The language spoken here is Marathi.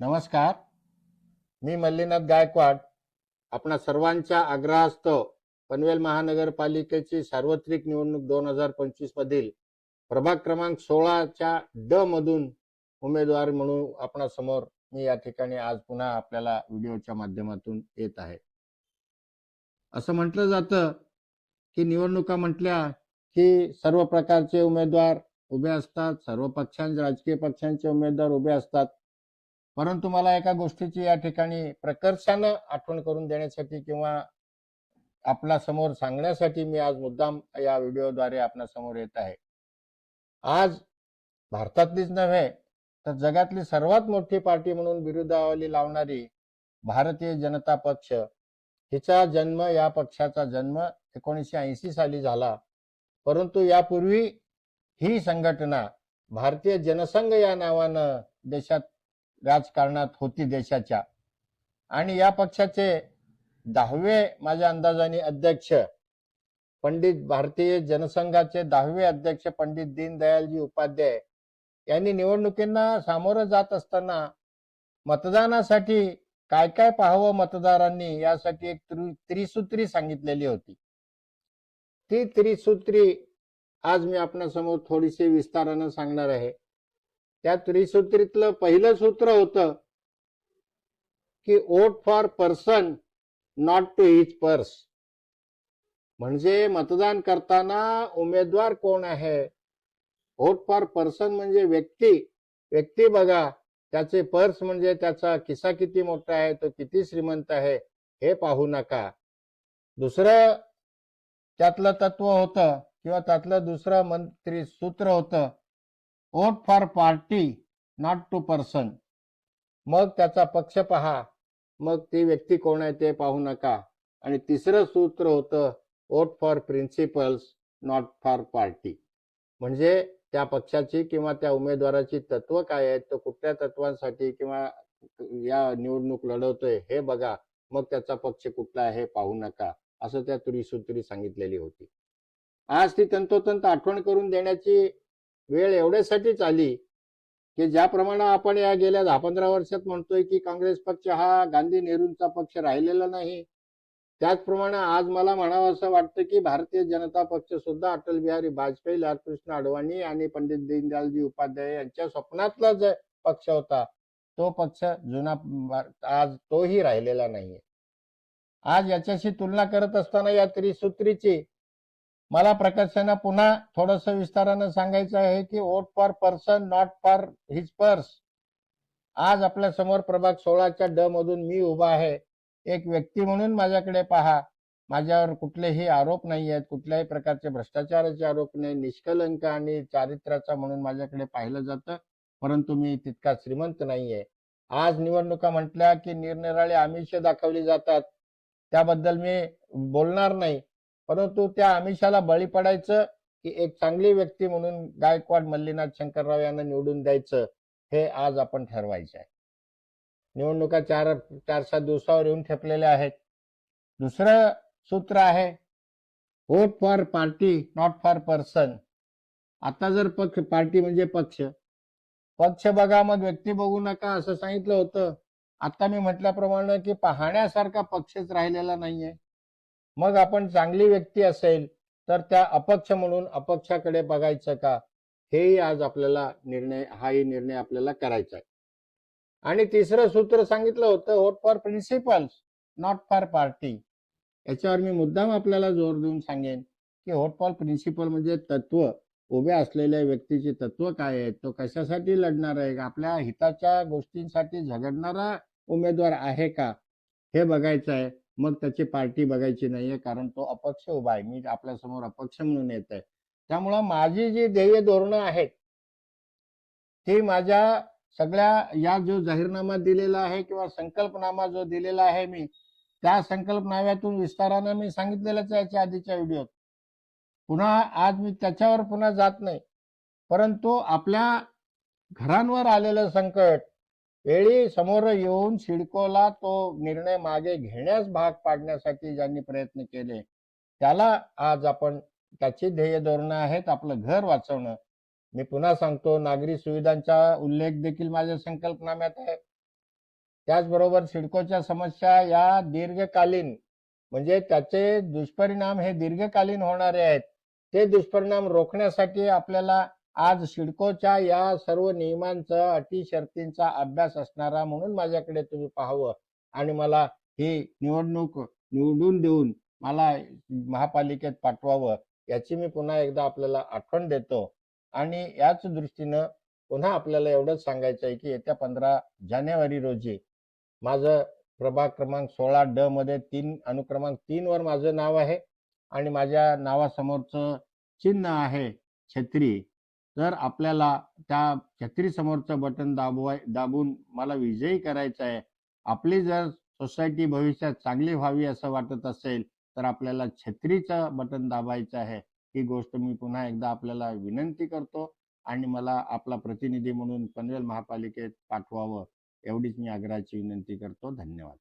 नमस्कार. मी मल्लीनाथ गायकवाड आपणा सर्वांच्या आग्रहास्तव पनवेल महानगरपालिकेची सार्वत्रिक निवडणूक दोन हजार पंचवीस मधील प्रभाग क्रमांक सोळाच्या ड मधून उमेदवार म्हणून आपणा समोर मी या ठिकाणी आज पुन्हा आपल्याला व्हिडिओच्या माध्यमातून येत आहे. असं म्हटलं जातं की निवडणुका म्हटल्या की सर्व प्रकारचे उमेदवार उभे असतात सर्व पक्षांचे राजकीय पक्षांचे उमेदवार उभे असतात. परंतु मला एका गोष्टीची या ठिकाणी प्रकर्षानं आठवण करून देण्यासाठी किंवा आपला समोर सांगण्यासाठी मी आज मुद्दाम या व्हिडिओद्वारे आपल्यासमोर येत आहे. आज भारतातलीच नव्हे तर जगातली सर्वात मोठी पार्टी म्हणून बिरुदावली लावणारी भारतीय जनता पक्ष हिचा जन्म या पक्षाचा जन्म एकोणीसशे ऐंशी साली झाला. परंतु यापूर्वी ही संघटना भारतीय जनसंघ या नावानं देशात राजकारणात होती देशाच्या. आणि या पक्षाचे दहावे माझ्या अंदाजाने अध्यक्ष पंडित भारतीय जनसंघाचे दहावे अध्यक्ष पंडित दीनदयालजी उपाध्याय यांनी निवडणुकींना सामोरं जात असताना मतदानासाठी काय काय पाहावं मतदारांनी यासाठी एक त्रि- त्रिसूत्री सांगितलेली होती. ती त्रिसूत्री आज मी आपणासमोर थोडीशी विस्तारानं सांगणार आहे. त्या त्रिसूत्रीतलं पहिलं सूत्र होतं की vote for person not to his purse म्हणजे मतदान करताना उमेदवार कोण आहे? वोट फॉर पर्सन म्हणजे व्यक्ती. व्यक्ती बघा त्याचे पर्स म्हणजे त्याचा किस्सा किती मोठा आहे तो किती श्रीमंत आहे हे पाहू नका. दुसरं त्यातलं तत्व होतं किंवा त्यातलं दुसरं मंत्री सूत्र होतं vote for party not to person मग त्याचा पक्ष पहा. मग ती व्यक्ती कोण आहे ते पाहू नका. आणि तिसरं सूत्र होतं vote for principles not for party म्हणजे त्या पक्षाची किंवा त्या उमेदवाराची तत्व काय आहेत तो कुठल्या तत्वांसाठी किंवा या निवडणूक लढवतोय हे बघा. मग त्याचा पक्ष कुठला आहे हे पाहू नका. असं त्या त्रिसूत्री सांगितलेली होती. आज ती तंतोतंत आठवण करून देण्याची वेळ एवढ्यासाठीच आली की ज्याप्रमाणे आपण या गेल्या दहा पंधरा वर्षात म्हणतोय की काँग्रेस पक्ष हा गांधी नेहरूंचा पक्ष राहिलेला नाही त्याचप्रमाणे आज मला म्हणावं असं वाटतं की भारतीय जनता पक्ष सुद्धा अटल बिहारी वाजपेयी लालकृष्ण अडवाणी आणि पंडित दीनदयालजी उपाध्याय यांच्या स्वप्नातला जो पक्ष होता. तो पक्ष जुना आज तोही राहिलेला नाहीये. आज याच्याशी तुलना करत असताना या त्रिसूत्रीची मला प्रकर्षानं पुन्हा थोडस विस्तारानं सांगायचं आहे की vote for person not for his purse आज आपल्यासमोर प्रभाग सोळाच्या ड मधून मी उभा आहे. एक व्यक्ती म्हणून माझ्याकडे पहा. माझ्यावर कुठलेही आरोप नाही आहेत. कुठल्याही प्रकारचे भ्रष्टाचाराचे आरोप नाही. निष्कलंक आणि चारित्र्याचा म्हणून माझ्याकडे पाहिलं जातं. परंतु मी तितका श्रीमंत नाहीये. आज निवडणुका म्हटल्या की निरनिराळे आमिष दाखवली जातात. त्याबद्दल मी बोलणार नाही. परंतु त्या आमिषाला बळी पडायचं की एक चांगली व्यक्ती म्हणून गायकवाड मल्लीनाथ शंकरराव यांना निवडून द्यायचं हे आज आपण ठरवायचं आहे. निवडणुका चार चार सात दिवसावर येऊन ठेपलेल्या आहेत. दुसरं सूत्र आहे vote for party not for person आता जर पक्ष पार्टी म्हणजे पक्ष. पक्ष बघा मग व्यक्ती बघू नका असं सांगितलं होतं. आता मी म्हटल्याप्रमाणे की पाहण्यासारखा पक्षच राहिलेला नाहीये. मग आपण चांगली व्यक्ती असेल तर त्या अपक्ष म्हणून अपक्षाकडे बघायचं का? हेही आज आपल्याला निर्णय हाही निर्णय आपल्याला करायचा आहे. आणि तिसरं सूत्र सांगितलं होतं vote for principles not for party याच्यावर मी मुद्दाम आपल्याला जोर देऊन सांगेन की वोट फॉर प्रिन्सिपल म्हणजे तत्व. उभ्या असलेल्या व्यक्तीचे तत्व काय आहे? तो कशासाठी लढणार आहे? आपल्या हिताच्या गोष्टींसाठी झगडणारा उमेदवार आहे का? हे बघायचं आहे. मग त्याची पार्टी बघायची नाहीये कारण तो अपक्ष उभा आहे. मी आपल्यासमोर अपक्ष म्हणून येत आहे. त्यामुळं माझी जी ध्येय धोरणं आहेत ती माझ्या सगळ्या या जो जाहीरनामा दिलेला आहे किंवा संकल्पनामा जो दिलेला आहे मी त्या संकल्पनाव्यातून विस्तारानं मी सांगितलेलंच याच्या आधीच्या व्हिडिओत. पुन्हा आज मी त्याच्यावर पुन्हा जात नाही. परंतु आपल्या घरांवर आलेलं संकट वेळी समोर येऊन सिडकोला तो निर्णय मागे घेण्यास भाग पाडण्यासाठी ज्यांनी प्रयत्न केले त्याला आज आपण त्याची ध्येय धोरणं आहेत आपलं घर वाचवणं. मी पुन्हा सांगतो नागरी सुविधांचा उल्लेख देखील माझ्या संकल्पनाम्यात आहे. त्याचबरोबर सिडकोच्या समस्या या दीर्घकालीन म्हणजे त्याचे दुष्परिणाम हे दीर्घकालीन होणारे आहेत. ते दुष्परिणाम रोखण्यासाठी आपल्याला आज सिडकोच्या या सर्व नियमांचा अटी शर्तींचा अभ्यास असणारा म्हणून माझ्याकडे तुम्ही पाहावं. आणि मला ही निवडणूक निवडून देऊन मला महापालिकेत पाठवावं याची मी पुन्हा एकदा आपल्याला आठवण देतो. आणि याच दृष्टीनं पुन्हा आपल्याला एवढंच सांगायचं आहे की येत्या पंधरा जानेवारी रोजी माझं प्रभाग क्रमांक सोळा ड मध्ये तीन अनुक्रमांक तीन वर माझं नाव आहे. आणि माझ्या नावासमोरचं चिन्ह आहे छत्री. तर आपल्याला त्या छत्री समोरचं बटन दाबवाय दाबून मला विजयी करायचं आहे आपली जर सोसायटी भविष्यात चांगली व्हावी असं वाटत असेल तर आपल्याला छत्रीचं बटन दाबायचं आहे. ही गोष्ट मी पुन्हा एकदा आपल्याला विनंती करतो आणि मला आपला प्रतिनिधी म्हणून पनवेल महापालिकेत पाठवावं एवढीच मी आग्रहाची विनंती करतो. धन्यवाद.